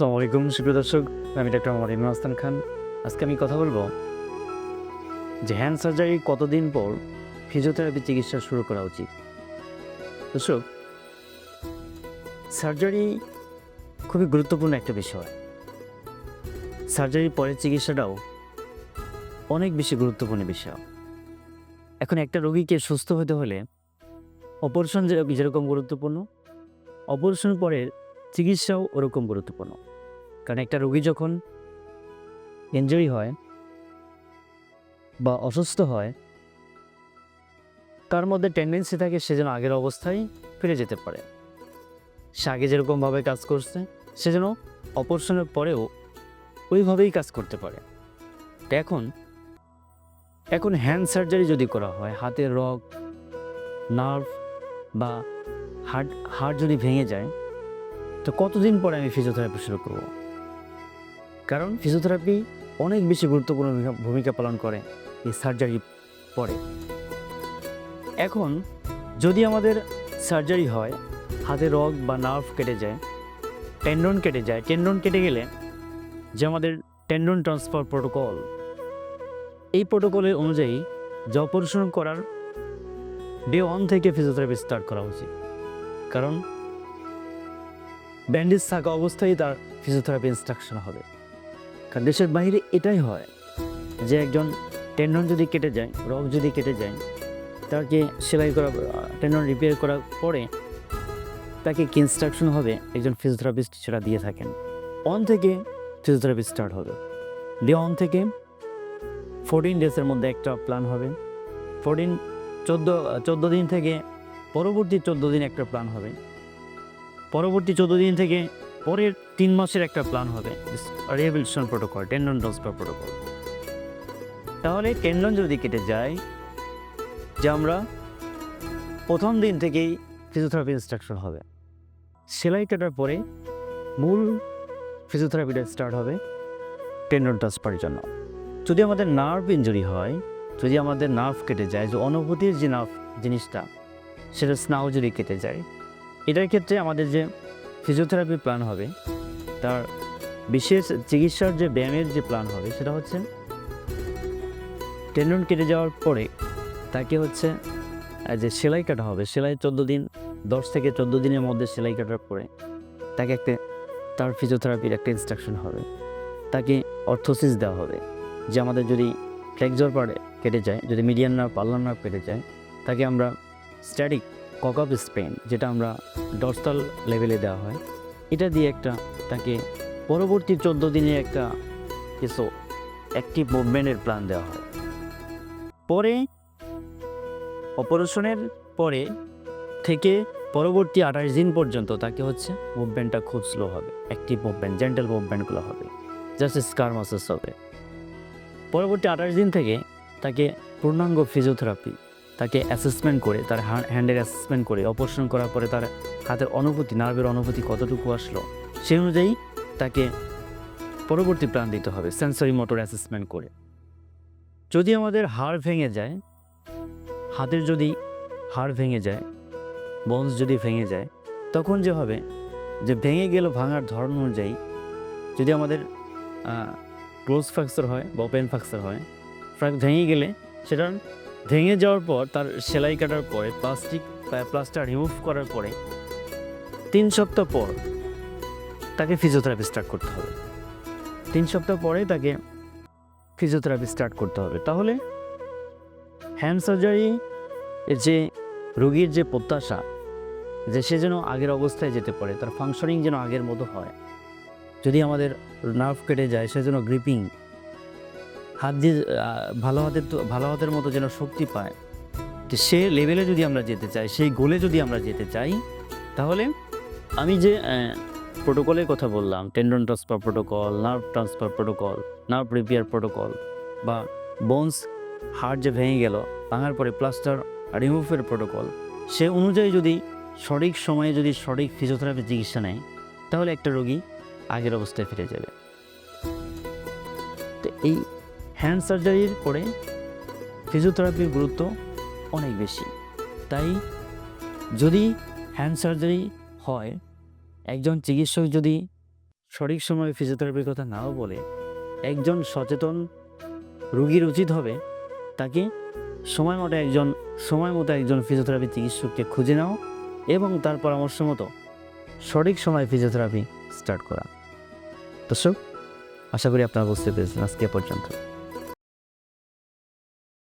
আসসালামু আলাইকুম, সুপ্রিয় দর্শক। আমি ডাক্তার মোহাম্মদ ইমরান হাসান খান। আজকে আমি কথা বলব যে হ্যান্ড সার্জারি কতদিন পর ফিজিওথেরাপি চিকিৎসা শুরু করা উচিত? দর্শক, সার্জারি খুবই গুরুত্বপূর্ণ একটা বিষয়। সার্জারির পরের চিকিৎসাটাও অনেক বেশি গুরুত্বপূর্ণ বিষয়। এখন একটা রোগীকে সুস্থ হতে হলে অপারেশন যেরকম গুরুত্বপূর্ণ, অপারেশন পরের চিকিৎসাও ওরকম গুরুত্বপূর্ণ। কারণ একটা রোগী যখন ইঞ্জুরি হয় বা অসুস্থ হয়, তার মধ্যে টেন্ডেন্সি থাকে সে যেন আগের অবস্থায় ফিরে যেতে পারে। সে আগে যেরকমভাবে কাজ করছে, সে যেন অপারেশনের পরেও ওইভাবেই কাজ করতে পারে। এখন এখন হ্যান্ড সার্জারি যদি করা হয়, হাতের রগ নার্ভ বা হার্ট হাড় যদি ভেঙে যায়, তো কতদিন পরে আমি ফিজিওথেরাপি শুরু করব? কারণ ফিজিওথেরাপি অনেক বেশি গুরুত্বপূর্ণ ভূমিকা- পালন করে, এই সার্জারি পরে। এখন, যদি আমাদের সার্জারি হয়, হাতে রগ বা নার্ভ কেটে যায় টেন্ডন কেটে যায় টেন্ডন কেটে গেলে যে আমাদের টেন্ডন ট্রান্সফার প্রোটোকল এই প্রোটোকলের অনুযায়ী অপারেশন করার ডে ওয়ান থেকে ফিজিওথেরাপি স্টার্ট করা উচিত। কারণ ব্যান্ডেজ থাকা অবস্থায় তার ফিজিওথেরাপি ইনস্ট্রাকশন হবে। কারণ দেশের বাইরে এটাই হয় যে একজন টেন্ডন যদি কেটে যায়, রগ যদি কেটে যায়, তাকে সেলাই করা টেন্ডন রিপেয়ার করার পরে তাকে কি ইনস্ট্রাকশন হবে? একজন ফিজিওথেরাপিস্ট সেটা দিয়ে থাকেন। অন থেকে ফিজিওথেরাপি স্টার্ট হবে। দিয়ে অন থেকে ফোরটিন ডেজের মধ্যে একটা প্ল্যান হবে। ফোরটিন চোদ্দ চোদ্দ দিন থেকে পরবর্তী চোদ্দ দিন একটা প্ল্যান হবে। পরবর্তী চোদ্দ দিন থেকে পরের তিন মাসের একটা প্ল্যান হবে rehabilitation protocol tendon transfer protocol তাহলে টেন্ডন যদি কেটে যায়, যে আমরা প্রথম দিন থেকেই ফিজিওথেরাপি ইনস্ট্রাকশন হবে। সেলাই কাটার পরে মূল ফিজিওথেরাপিটা স্টার্ট হবে টেন্ডন ট্রান্সফারের জন্য। যদি আমাদের নার্ভ ইঞ্জুরি হয়, যদি আমাদের নার্ভ কেটে যায়, যে অনুভূতির যে নার্ভ জিনিসটা, সেটা স্নাউ যদি কেটে যায়, এটার ক্ষেত্রে আমাদের যে ফিজিওথেরাপি প্ল্যান হবে। তার বিশেষ চিকিৎসার যে ব্যায়ামের যে প্ল্যান হবে, সেটা হচ্ছে টেন্ডন কেটে যাওয়ার পরে তাকে হচ্ছে যে সেলাই কাটা হবে, সেলাই চোদ্দ দিন, দশ থেকে চোদ্দ দিনের মধ্যে সেলাই কাটার পরে তাকে একটা, তার ফিজিওথেরাপির একটা ইনস্ট্রাকশন হবে। তাকে অর্থোসিস দেওয়া হবে, যে আমাদের যদি ফ্লেক্সর পারে কেটে যায়, যদি মিডিয়ান নার্ভ পাল্লার নার্ভ কেটে যায়, তাকে আমরা স্ট্যাটিক ককআপ স্পেন, যেটা আমরা ডরসাল লেভেলে দেওয়া হয়, এটা দিয়ে একটা তাকে পরবর্তী চোদ্দ দিনে একটা কিছু অ্যাক্টিভ মুভমেন্টের প্ল্যান দেওয়া হয়। পরে অপারেশনের পরে থেকে পরবর্তী আঠাশ দিন পর্যন্ত তাকে হচ্ছে মুভমেন্টটা খুব স্লো হবে অ্যাক্টিভ মুভমেন্ট জেন্টাল মুভমেন্টগুলো হবে জাস্ট স্কার মাসেস হবে। পরবর্তী আঠাশ দিন থেকে তাকে পূর্ণাঙ্গ ফিজিওথেরাপি তাকে অ্যাসেসমেন্ট করে, তার হ্যান্ডের অ্যাসেসমেন্ট করে অপারেশন করার পরে তার হাতের অনুভূতি নার্ভের অনুভূতি কতটুকু আসলো, সেই অনুযায়ী তাকে পরবর্তী প্ল্যান দিতে হবে সেন্সরি মোটর অ্যাসেসমেন্ট করে। যদি আমাদের হাড় ভেঙে যায়, হাতের যদি হাড় ভেঙে যায় বন্স যদি ভেঙে যায়, তখন যে হবে, যে ভেঙে গেল ভাঙার ধরন অনুযায়ী যদি আমাদের ক্লোজ ফ্র্যাকচার হয় বা ওপেন ফ্র্যাকচার হয় ফ্র্যাক ভেঙে গেলে সেটা ভেঙে যাওয়ার পর, তার সেলাই কাটার পরে প্লাস্টিক প্লাস্টার রিমুভ করার পরে, তিন সপ্তাহ পর তাকে ফিজিওথেরাপি স্টার্ট করতে হবে। তিন সপ্তাহ পরে তাকে ফিজিওথেরাপি স্টার্ট করতে হবে। তাহলে হ্যান্ড সার্জারি যে রোগীর যে প্রত্যাশা, যে সে যেন আগের অবস্থায় যেতে পারে, তার ফাংশনিং যেন আগের মতো হয়, যদি আমাদের নার্ভ কেটে যায়, সে যেন গ্রিপিং হাত দিয়ে ভালো হাতের ভালো হাতের মতো যেন শক্তি পায়। তো সে লেভেলে যদি আমরা যেতে চাই, সেই গোলে যদি আমরা যেতে চাই, তাহলে আমি যে প্রোটোকলের কথা বললাম tendon transfer protocol nerve transfer protocol nerve repair protocol বা বোনস হার্ট যে ভেঙে গেল, ভাঙার পরে প্লাস্টার রিমুভের প্রোটোকল সে অনুযায়ী যদি সঠিক সময়ে যদি সঠিক ফিজিওথেরাপি চিকিৎসা নেয়, তাহলে একটা রোগী আগের অবস্থায় ফিরে যাবে। হ্যান্ড সার্জারির পরে ফিজিওথেরাপির গুরুত্ব অনেক বেশি। তাই যদি হ্যান্ড সার্জারি হয়, একজন চিকিৎসক যদি সঠিক সময়ে ফিজিওথেরাপির কথা নাও বলে, একজন সচেতন রুগীর উচিত হবে, তাকে সময় মতো একজন, সময় মতো একজন ফিজিওথেরাপি চিকিৎসককে খুঁজে নাও এবং তার পরামর্শ মতো সঠিক সময় ফিজিওথেরাপি স্টার্ট করা। দর্শক, আশা করি আপনারা বুঝতে পেরেছেন আজকে পর্যন্ত।